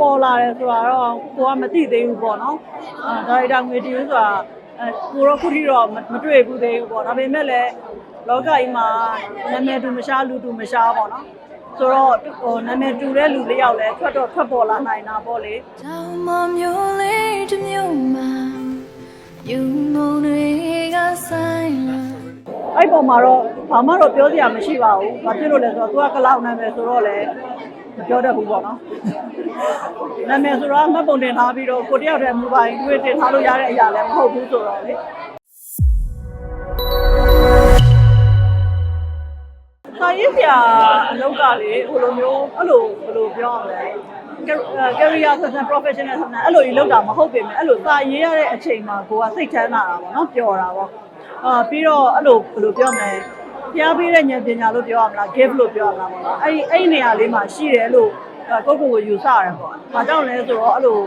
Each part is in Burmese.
ပေါ်လာတယ်ဆိုတာတော့ကိုကမသိသေးဘူးပေါ့နော်အာဒါရိုက်တာငွေတီးဦးဆိုတာအဲကိုတော့ခုထိတော့မမတွေ့ဘူးသေးဘူးပေါ့ဒါပေမဲ့လည်းလောကကြီးမှာနာမည်တူမရှားလူတူမရှားပေါ့နော်ဆိုတော့ဟိုနာမည်တူတဲ့လူလေးယောက်လည်းထွက်တော့ထွက်ပေါ်လာနိုင်တာပေါ့လေတောင်မမျိုးလေးတစ်မျိုးမှာယူမုံတွေကဆိုင်လာအဲ့ပေါ်မှာတော့ဘာမှတော့ပြောစရာမရှိပါဘူး။ဘာဖြစ်လို့လဲဆိုတော့ तू ကကလောက်နာမည်ဆိုတော့လည်းမ ပြောတတ်ဘူးပေါ့နော်။နာမည်ဆိုတော့မှတ်ပုံတင်ထားပြီးတော့ကိုတယောက်တည်းမူပိုင်တွေ့တင်ထားလို့ရတဲ့အရာလည်းမဟုတ်ဘူးဆိုတော့လေ။စာရေးဆရာအလုပ်ကလေဟိုလိုမျိုးအဲ့လိုဘယ်လိုပြောရမလဲ။ career person professional ဆိုတာအဲ့လိုကြီးလောက်တာမဟုတ်ပေမဲ့အဲ့လိုစာရေးရတဲ့အချိန်မှာကိုကစိတ်ချမ်းသာတာပေါ့နော်ပျော်တာပေါ့အာပြီးတော့အဲ့လိုဘယ်လိုပြောမလဲ ဖျားပေးတဲ့ဉာဏ်ပညာလို့ပြောရမလား gift လို့ပြောရမလားပေါ့နော်အဲ့ဒီအဲ့ဒီနေရာလေးမှာရှိတယ်လို့ကိုယ့်ကိုယ်ကိုယူဆရတယ်ပေါ့။ဘာကြောင့်လဲဆိုတော့အဲ့လို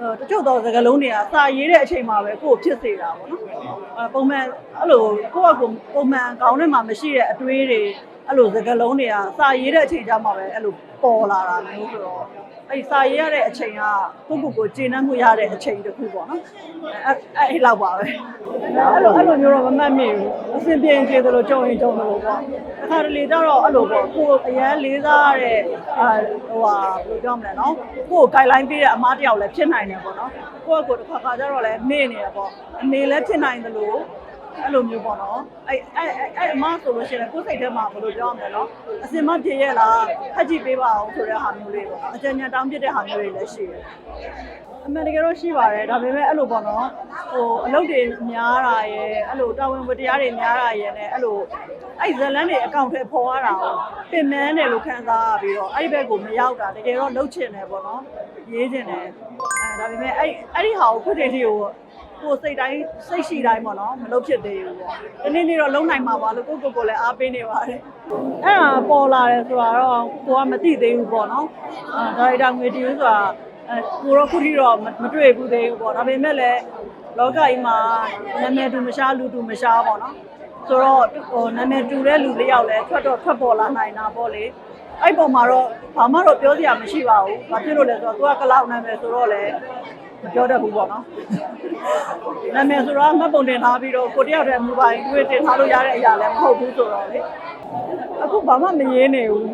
အဲတချို့တော့စကားလုံးတွေကစာရေးတဲ့အချိန်မှာပဲကိုယ့်ကိုဖြစ်စေတာပေါ့နော်။အဲပုံမှန်အဲ့လိုကိုယ့်အကူပုံမှန်ခေါင်းထဲမှာမရှိတဲ့အတွေးတွေ အဲ့လိုစကားလုံးတွေကစာရေးတဲ့အချိန်ကျမှပဲအဲ့လိုပေါ်လာတာမျိုးဆိုတော့အဲ့ဒီစာရေးရတဲ့အချိန်ကကိုယ့်ကိုယ်ကိုကျေနပ်မှုရတဲ့အချိန်တစ်ခုပေါ့နော်။အဲ့အဲ့အဲ့လောက်ပါပဲ။အဲ့လိုအဲ့လိုမျိုးတော့မမှတ်မိဘူး။အစဉ်ပြေရင်ပြေသလိုကြုံရင်ကြုံသလိုပေါ့။တစ်ခါတလေကျတော့အဲ့လိုပေါ့ကိုယ်အရန်လေးစားရတဲ့အာဟိုဟာဘယ်လိုပြောမလဲနော်။ကိုယ်ကို guideline ပေးတဲ့အမားတစ်ယောက်လည်းဖြစ်နိုင်တယ်ပေါ့နော်။ကိုယ့်ကိုယ်တစ်ခါခါကျတော့လည်းမေ့နေတယ်ပေါ့။အမေလည်းဖြစ်နိုင်သလို အဲ့လိုမျိုးပေါ့နော်အဲ့အဲ့အဲ့အဲ့အမဆိုလို့ရှိရင်ကိုယ်စိတ်ထဲမှာဘယ်လိုပြောရမလဲနော်အစင်မပြေရဲ့လားဖတ်ကြည့်ပေးပါအောင်ဆိုတဲ့ဟာမျိုးလေးပေါ့နော်အကြံဉာဏ်တောင်းပြတဲ့ဟာမျိုးတွေလည်းရှိတယ်အမှန်တကယ်တော့ရှိပါတယ်ဒါပေမဲ့အဲ့လိုပေါ့နော်ဟိုအလုပ်တွေများတာရယ်အဲ့လိုတာဝန်ဝတ္တရားတွေများတာရယ်နဲ့အဲ့လိုအဲ့ဇလန်းတွေအကောင့်ထဲပေါ်ရတာကိုပင်မန်းတယ်လို့ခံစားရပြီးတော့အဲ့ဘက်ကိုမရောက်တာတကယ်တော့လှုပ်ချင်တယ်ပေါ့နော်ရေးချင်တယ်အဲဒါပေမဲ့အဲ့အဲ့ဒီဟာကိုခုတည်းတည်းကို ကိုယ်စိတ်တိုင်းစိတ်ရှိတိုင်းပေါ့နော်မလုပ်ဖြစ်သေးဘူးပေါ့ဒီနေ့နေ့တော့လုံးနိုင်မှာပါလို့ကိုယ့်ကိုယ်ကိုယ်လည်းအားပေးနေပါတယ်အဲ့ဒါပေါ်လာတယ်ဆိုတာတော့ကိုကမသိသေးဘူးပေါ့နော်အာဒါရိုက်တာငွေတီးဦးဆိုတာအဲကိုတော့ခုထိတော့မမတွေ့ဘူးသေးဘူးပေါ့ဒါပေမဲ့လည်းလောကကြီးမှာနာမည်တူမရှားလူတူမရှားပေါ့နော်ဆိုတော့ဟိုနာမည်တူတဲ့လူလေးယောက်လည်းထွက်တော့ထွက်ပေါ်လာနိုင်တာပေါ့လေအဲ့ပေါ်မှာတော့ဘာမှတော့ပြောစရာမရှိပါဘူးဘာဖြစ်လို့လဲဆိုတော့ तू ကကလောက်နာမည်ဆိုတော့လည်းမ ပြောတတ်ဘူးပေါ့နော်နာမည်ဆိုတော့မှတ်ပုံတင်ထားပြီးတော့ကိုတယောက်တည်းမူပိုင်တွေ့တင်ထားလို့ရတဲ့အရာလည်းမဟုတ်ဘူးဆိုတော့လေအခုဘာမှမရေးနေဘူး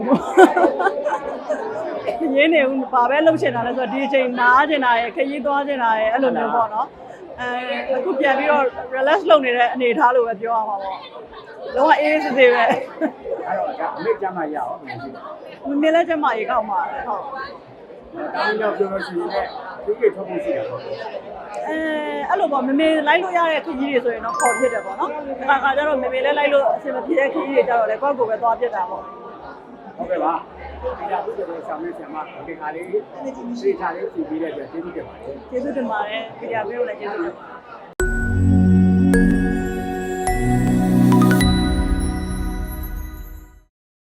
မရေးနေဘူးဘာပဲလုပ်ချင်တာလဲဆိုတော့ဒီအချိန်နားချင်တာရဲ့ခရီးသွားချင်တာရဲ့အဲ့လိုမျိုးပေါ့နော်အဲအခုပြန်ပြီးတော့ relax လုပ်နေတဲ့အနေအထားလို့ပဲပြောရမှာပေါ့လုံးဝအေးအေးဆေးဆေးပဲအဲ့တော့ဒါအမေကျမရအောင်မရှိဘူးမမေလည်းကျမရေကောက်မှာဟုတ်။ ဒါမျိုးပြောလို့ရှိရင်လည်းဒီကိထုတ်ဖို့ရှိတာပေါ့အဲအဲ့လိုပေါ့မမေလိုက်လို့ရတဲ့ခကြီးတွေဆိုရင်တော့ခေါ်ဖြစ်တယ်ပေါ့နော်။ဒါခါကျတော့မမေလည်းလိုက်လို့အဆင်မပြေတဲ့ခကြီးတွေကြတော့လေကိုယ့်ကိုယ်ပဲသွားဖြစ်တာပေါ့။ဟုတ်ကဲ့ပါ။ဒီကဘုရားဆောင်နေဆရာမဒီခါလေးသိချာလေးကြည့်ပြီးတဲ့အတွက်ကျေးဇူးတင်ပါတယ်။ကျေးဇူးတင်ပါတယ်။ကြည့်ရပေးလို့လည်းကျေးဇူးတင်ပါတယ်